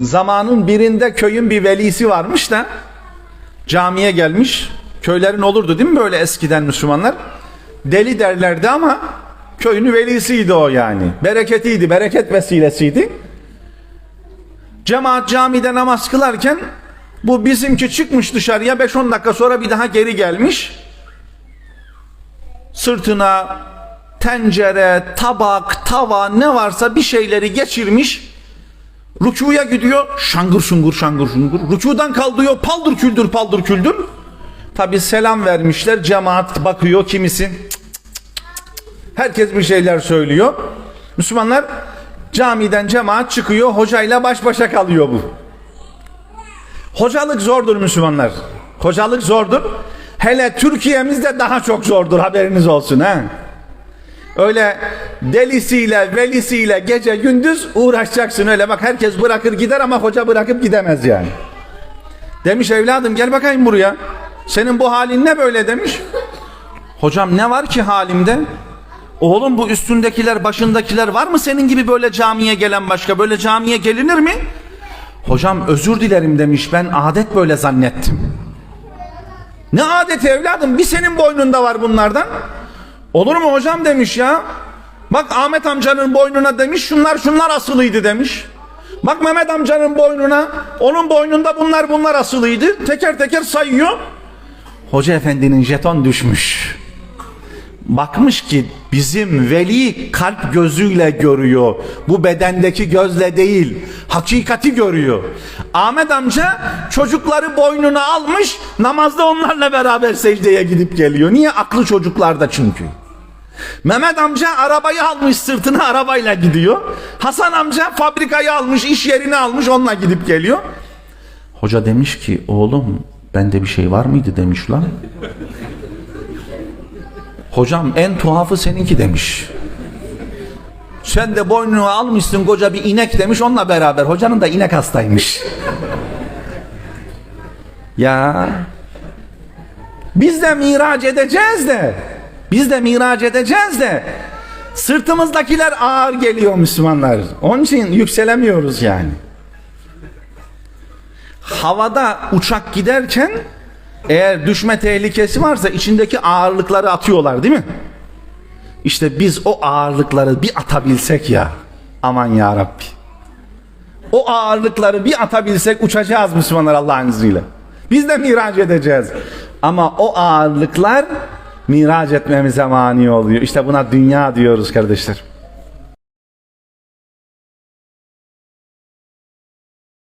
Zamanın birinde köyün bir velisi varmış da camiye gelmiş. Köylerin olurdu değil mi böyle eskiden Müslümanlar? Deli derlerdi ama köyün velisiydi o yani. Bereketiydi, bereket vesilesiydi. Cemaat camide namaz kılarken bu bizimki çıkmış dışarıya 5-10 dakika sonra bir daha geri gelmiş. Sırtına tencere, tabak, tava ne varsa bir şeyleri geçirmiş. Rükuya gidiyor şangır şungur şangır şungur. Rükudan kaldırıyor paldır küldür paldır küldür. Tabi selam vermişler cemaat bakıyor kimisi. Herkes bir şeyler söylüyor. Müslümanlar camiden cemaat çıkıyor hocayla baş başa kalıyor bu. Hocalık zordur Müslümanlar. Hocalık zordur. Hele Türkiye'mizde daha çok zordur haberiniz olsun ha. Öyle delisiyle velisiyle gece gündüz uğraşacaksın öyle bak herkes bırakır gider ama hoca bırakıp gidemez yani. Demiş evladım gel bakayım buraya. Senin bu halin ne böyle demiş. Hocam ne var ki halimde? Oğlum bu üstündekiler başındakiler var mı senin gibi böyle camiye gelen başka böyle camiye gelinir mi? Hocam özür dilerim demiş ben adet böyle zannettim. Ne adeti evladım bir senin boynunda var bunlardan. Olur mu hocam demiş ya. Bak Ahmet amcanın boynuna demiş şunlar şunlar asılıydı demiş. Bak Mehmet amcanın boynuna onun boynunda bunlar bunlar asılıydı. Teker teker sayıyor. Hoca efendinin jeton düşmüş. Bakmış ki bizim veli kalp gözüyle görüyor. Bu bedendeki gözle değil. Hakikati görüyor. Ahmet amca çocukları boynuna almış. Namazda onlarla beraber secdeye gidip geliyor. Niye? Aklı çocuklarda çünkü. Mehmet amca arabayı almış sırtına arabayla gidiyor. Hasan amca fabrikayı almış, iş yerini almış onunla gidip geliyor. Hoca demiş ki oğlum bende bir şey var mıydı demiş lan. Hocam en tuhafı seninki demiş. Sen de boynuna almışsın koca bir inek demiş onunla beraber. Hocanın da inek hastaymış. ya biz de miraç edeceğiz de biz de miraç edeceğiz de sırtımızdakiler ağır geliyor Müslümanlar. Onun için yükselemiyoruz yani. Havada uçak giderken eğer düşme tehlikesi varsa içindeki ağırlıkları atıyorlar değil mi? İşte biz o ağırlıkları bir atabilsek ya. Aman ya Rabbi. O ağırlıkları bir atabilsek uçacağız Müslümanlar Allah'ın izniyle. Biz de miraç edeceğiz. Ama o ağırlıklar miraç etmemize mani oluyor. İşte buna dünya diyoruz kardeşler.